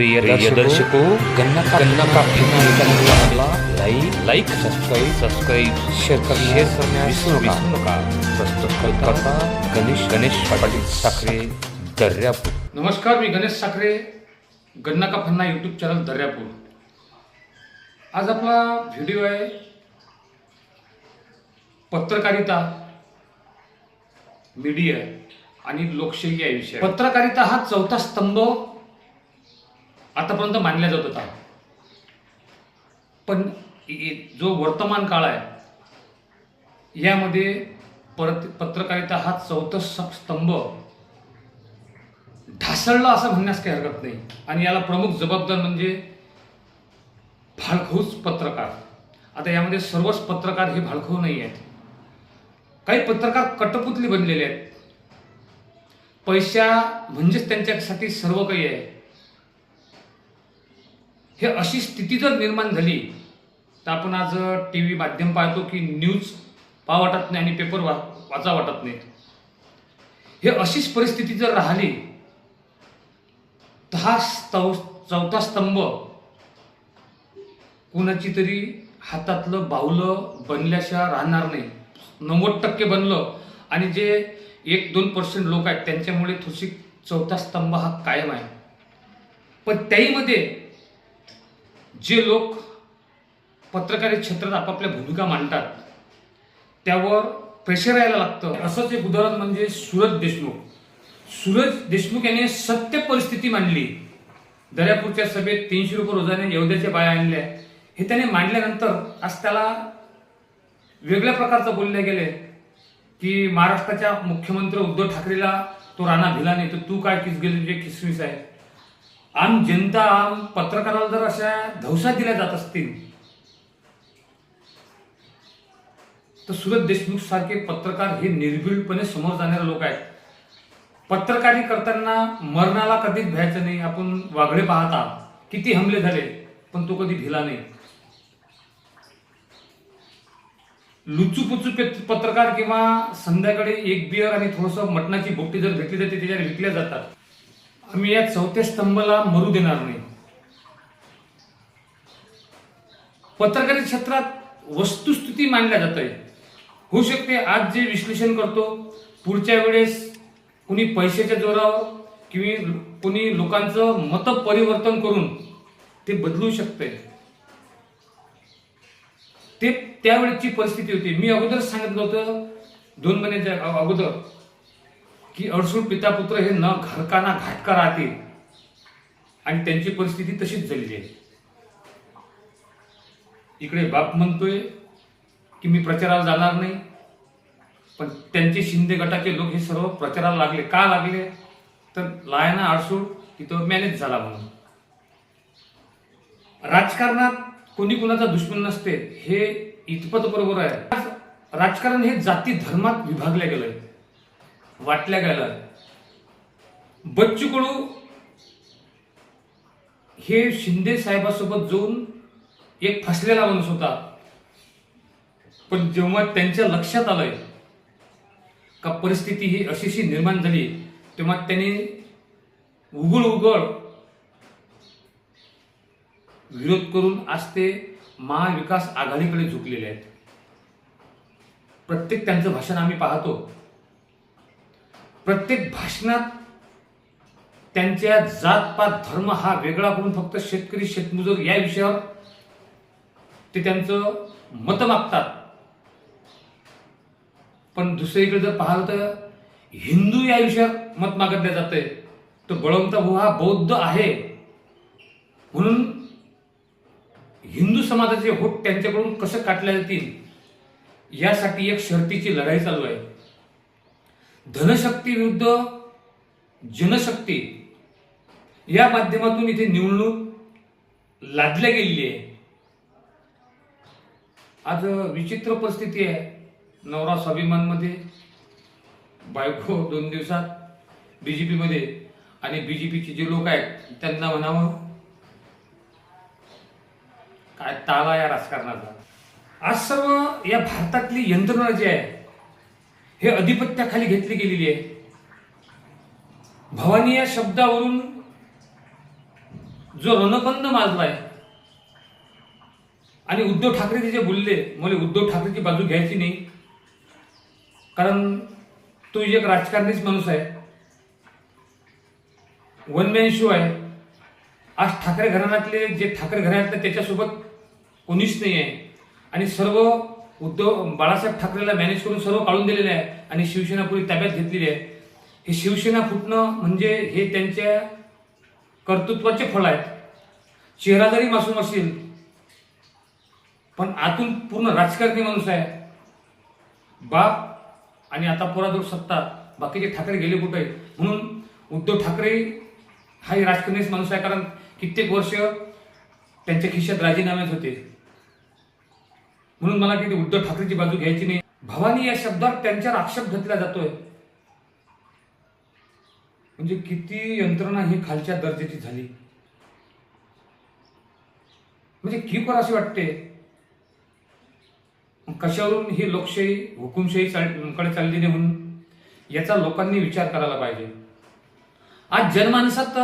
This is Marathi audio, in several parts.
प्रिय दर्शको गन्ना का गन्ना का चॅनलला like like subscribe subscribe share करण्यास शेअर करण्यास विसरू नका प्रस्तुत करता गणेश गणेश पाटील साखरे दर्यापूर। नमस्कार मी गणेश साखरे गन्ना का फन्ना यूट्यूब चॅनल दर्यापूर. आज आपला व्हिडिओ आहे पत्रकारिता मीडिया आणि लोकशाही या विषय पत्रकारिता हा चौथा स्तंभ आतापर्यंत मानला जात होता. पण जो वर्तमान काळ आहे यामध्ये परत पत्रकारिता हा चौथा स्तंभ ढासळलं असं म्हणण्यास काही हरकत नाही. आणि याला प्रमुख जबाबदार म्हणजे भालखूच पत्रकार. आता यामध्ये सर्वच पत्रकार हे भाळखोर नाही आहेत. काही पत्रकार कटपुतली बनलेले आहेत. पैसा म्हणजेच त्यांच्यासाठी सर्व काही आहे. हे अशी स्थिती जर निर्माण झाली तर आपण आज टी व्ही माध्यम पाहतो की न्यूज पाहा वाटत नाही आणि पेपर वा वाचा वाटत नाहीत हे अशीच परिस्थिती जर राहिली तर हा स्तव चौथा स्तंभ कुणाची तरी हातातलं बाहुलं बनल्याशिवाय राहणार नाही. नव्वद टक्के बनलं आणि जे एक दोन पर्सेंट लोक आहेत त्यांच्यामुळे थोडीशी चौथा स्तंभ हा कायम आहे. पण त्याहीमध्ये जे लोक पत्रकारी क्षेत्रात आपापल्या भूमिका मांडतात त्यावर प्रेशर यायला लागतं. असंच एक उदाहरण म्हणजे सूरज देशमुख. सूरज देशमुख यांनी सत्य परिस्थिती मांडली. दर्यापूरच्या सभेत तीनशे रुपये रोजाने येवद्याच्या बाया आणल्या. हे त्याने मांडल्यानंतर आज त्याला वेगळ्या प्रकारचं बोलले गेले. की महाराष्ट्राच्या मुख्यमंत्री उद्धव ठाकरेला तो राणा भिला नाही तर तू काय किस गेली जे किसमिस आहे? आम जनता आम पत्रकाराला जर अशा धवसा दिल्या जात असतील तर सुरत देशमुख सारखे पत्रकार हे निर्भीडपणे समोर जाणारे लोक आहेत. पत्रकारी करताना मरणाला कधीच भ्यायचं नाही. आपण वागडे पाहता किती हमले झाले पण तो कधी भिला नाही. लुचूपुचू पत्रकार किंवा संध्याकाळी एक बियर आणि थोडस मटणाची बोटी जर भेटली जाते त्याच्यावर विकल्या जातात. आम्ही या चौथ्या स्तंभाला मरू देणार नाही. पत्रकारी क्षेत्रात वस्तुस्थिती मांडल्या जात आहे होऊ शकते आज जे विश्लेषण करतो पुढच्या वेळेस कुणी पैशाच्या जोरावर किंवा कुणी लोकांचं मत परिवर्तन करून ते बदलू शकते ते त्यावेळेची परिस्थिती होती. मी अगोदर सांगितलं होतं दोन महिन्याच्या अगोदर की अडसूळ पिता पुत्र हे न घरकाना घाटका राहतील? आणि त्यांची परिस्थिती तशीच झालेली आहे. इकडे बाप म्हणतोय की मी प्रचाराला जाणार नाही पण त्यांचे शिंदे गटाचे लोक हे सर्व प्रचाराला लागले. का लागले? तर लायना आडसूळ तिथं मॅनेज झाला म्हणून. राजकारणात कोणी कुणाचा दुश्मन नसते हे इतपत बरोबर आहे. राजकारण हे जाती धर्मात विभागले गेलंय. वाटल्या गेलं बच्चू कडू हे शिंदे साहेबासोबत जाऊन एक फसलेला माणूस होता. पण जेव्हा त्यांच्या लक्षात आलंय का परिस्थिती ही अशीशी निर्माण झाली तेव्हा त्यांनी उघड उघड विरोध करून आज ते महाविकास आघाडीकडे झुकलेले आहेत. प्रत्येक त्यांचं भाषण आम्ही पाहतो. प्रत्येक भाषणात त्यांच्या जातपात धर्म हा वेगळा करून फक्त शेतकरी शेतमजूर या विषयावर ते त्यांचं मत मागतात. पण दुसरीकडे जर पाहिलं तर हिंदू या विषयावर मत मागितलं जाते तर बळवंत भाऊ हा बौद्ध आहे. म्हणून हिंदू समाजाचे होट त्यांच्याकडून कसं काटले जातील? यासाठी एक शर्तीची लढाई चालू आहे. धनशक्ती विरुद्ध जनशक्ती. या माध्यमातून इथे निवडणूक लादल्या गेलेली आहे. आज विचित्र परिस्थिती आहे. नवरा स्वाभिमानमध्ये बायको दोन दिवसात बीजेपीमध्ये आणि बीजेपीचे जे लोक आहेत त्यांना म्हणावं काय ताला या राजकारणाचा. आज सर्व या भारतातली यंत्रणा जी आहे हे अधिपत्याखाली घेतली गेलेली आहे. भवानी या शब्दावरून जो रणबंध माजलाय आणि उद्धव ठाकरे जे बोलले मला उद्धव ठाकरेची बाजू घ्यायची नाही. कारण तो एक राजकारणीच माणूस आहे. वन मॅन शो आहे. आज ठाकरे घराण्यातले जे ठाकरे घराण्यातले त्याच्यासोबत कोणीच नाही आहे. आणि सर्व उद्धव बाळासाहेब ठाकरेला मॅनेज करून सर्व काढून दिलेले आहे आणि शिवसेना पुरी ताब्यात घेतलेली आहे. हे शिवसेना फुटणं म्हणजे हे त्यांच्या कर्तृत्वाचे फळ आहेत. चेहरा जरी मासूम असेल पण आतून पूर्ण राजकारणी माणूस आहे. बाप आणि आता पुरादूर सत्ता बाकीचे ठाकरे गेले कुठे? आहेत? म्हणून उद्धव ठाकरे हा ही राजकारणीच माणूस आहे कारण कित्येक वर्ष त्यांच्या खिशात राजीनामेच होते. म्हणून मला किती उद्धव ठाकरेची बाजू घ्यायची नाही. भवानी या शब्दात त्यांच्यावर आक्षेप घेतला जातोय. म्हणजे किती यंत्रणा ही खालच्या दर्जाची झाली. म्हणजे की कर असे वाटते? कशावरून ही लोकशाही हुकुमशाही कडे चालली नाही म्हणून? याचा लोकांनी विचार करायला पाहिजे. आज जनमानसात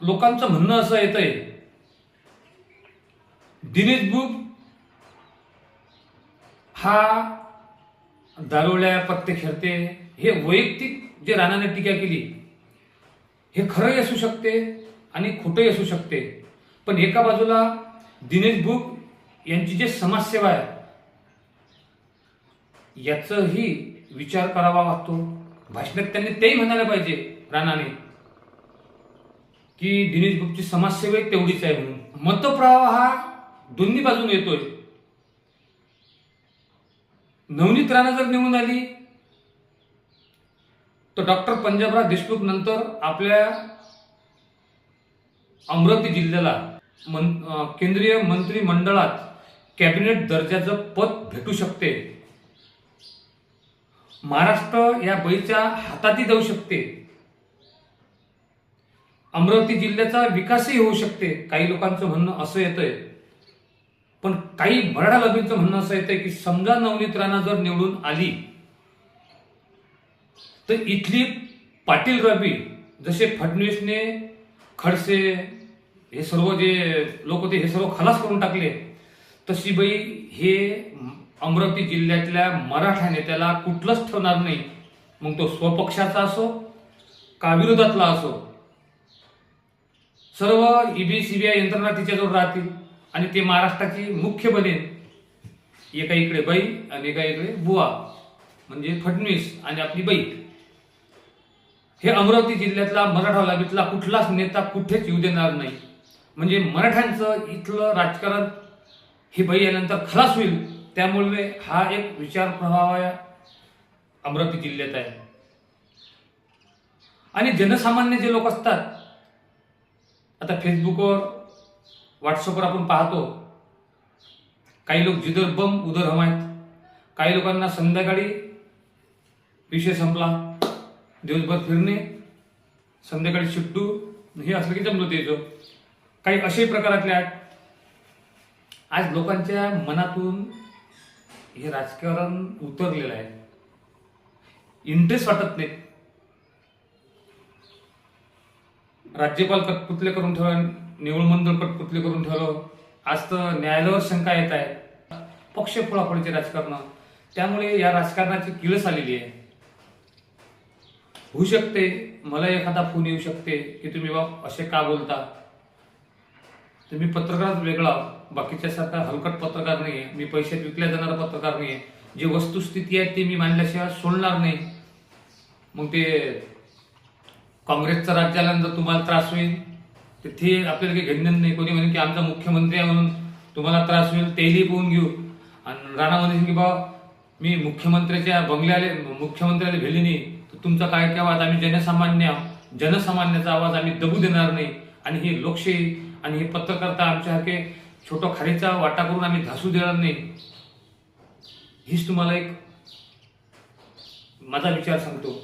लोकांचं म्हणणं असं येतंय. दिनेश बुक हा दारोळ्या पत्ते खेळते हे वैयक्तिक जे राणाने टीका केली हे खरंही असू शकते आणि खोटंही असू शकते. पण एका बाजूला दिनेश बुक यांची जे समाजसेवा आहे याचाही विचार करावा लागतो. भाषणात त्यांनी तेही म्हणायला पाहिजे राणाने की दिनेश बुकची समाजसेवा तेवढीच आहे म्हणून. मतप्रवाह हा दोन्ही बाजून येतोय. नवनीत राणा जर निवडून आली तर डॉक्टर पंजाबराव देशमुख नंतर आपल्या अमरावती जिल्ह्याला मन केंद्रीय मंत्रिमंडळात कॅबिनेट दर्जाचं पद भेटू शकते. महाराष्ट्र या बैच्या हातातही जाऊ शकते. अमरावती जिल्ह्याचा विकासही होऊ शकते काही लोकांचं म्हणणं असं येतंय. पण काही मराठा लबींचं म्हणणं असं येतंय की समजा नवनीत राणा जर निवडून आली तर इथली पाटील रबी जसे फडणवीसने खडसे हे सर्व जे लोक होते हे सर्व खलास करून टाकले तशी बाई हे अमरावती जिल्ह्यातल्या मराठा नेत्याला कुठलंच ठेवणार नाही. मग तो स्वपक्षाचा असो का विरोधातला असो? सर्व ईबी सीबीआय यंत्रणा तिच्याजवळ राहतील. आणि ते महाराष्ट्राची मुख्य बनेल एका इकडे बाई आणि एका इकडे बुवा. म्हणजे फडणवीस आणि आपली बाई. हे अमरावती जिल्ह्यातला मराठा लाभीतला कुठलाच नेता कुठेच येऊ देणार नाही. म्हणजे मराठ्यांचं इथलं राजकारण ही बाई आल्यानंतर खलास होईल. त्यामुळे हा एक विचार प्रभाव या अमरावती जिल्ह्यात आहे. आणि जनसामान्य जे लोक असतात आता फेसबुकवर व्हॉट्सअपवर आपण पाहतो काही लोक जिधर बम उधर हम आहेत. काही लोकांना संध्याकाळी विषय संपला दिवसभर फिरणे संध्याकाळी शिट्टू हे असलं की जमलं त्याचं. काही असे प्रकारातले आहेत. आज लोकांच्या मनातून हे राजकारण उतरलेलं आहे. इंटरेस्ट वाटत नाही राज्यपाल कटपुतले करून ठेवा निवळ मंडळ कटपुतले करून ठेवलं. आज तर न्यायालयावर शंका येत आहे. पक्ष फोडाफोडीचे राजकारण. त्यामुळे या राजकारणाची किळस आलेली आहे. होऊ शकते मला एखादा फोन येऊ शकते की तुम्ही बाप असे का बोलता? तुम्ही पत्रकार वेगळा बाकीच्या सारखा हलकट पत्रकार नाही आहे मी पैशात विकल्या जाणारा पत्रकार नाही आहे जी वस्तुस्थिती आहे ती मी मांडल्याशिवाय सोडणार नाही. मग ते काँग्रेसचं राज्य आल्यानंतर तुम्हाला त्रास होईल तर ते आपल्याला काही घेणं नाही. कोणी म्हणे की आमचा मुख्यमंत्री आहे म्हणून तुम्हाला त्रास होईल तेही पोहून घेऊ. आणि राणा म्हणे की बा मी मुख्यमंत्र्याच्या बंगल्याले मुख्यमंत्र्याला भेली नाही. तर तुमचा काय काय आवाज? आम्ही जनसामान्य जनसामान्याचा आवाज आम्ही दबू देणार नाही. आणि हे लोकशाही आणि हे पत्रकर्ता आमच्यासारखे छोटं खारीचा वाटा करून आम्ही धासू देणार नाही. हीच तुम्हाला एक माझा विचार सांगतो.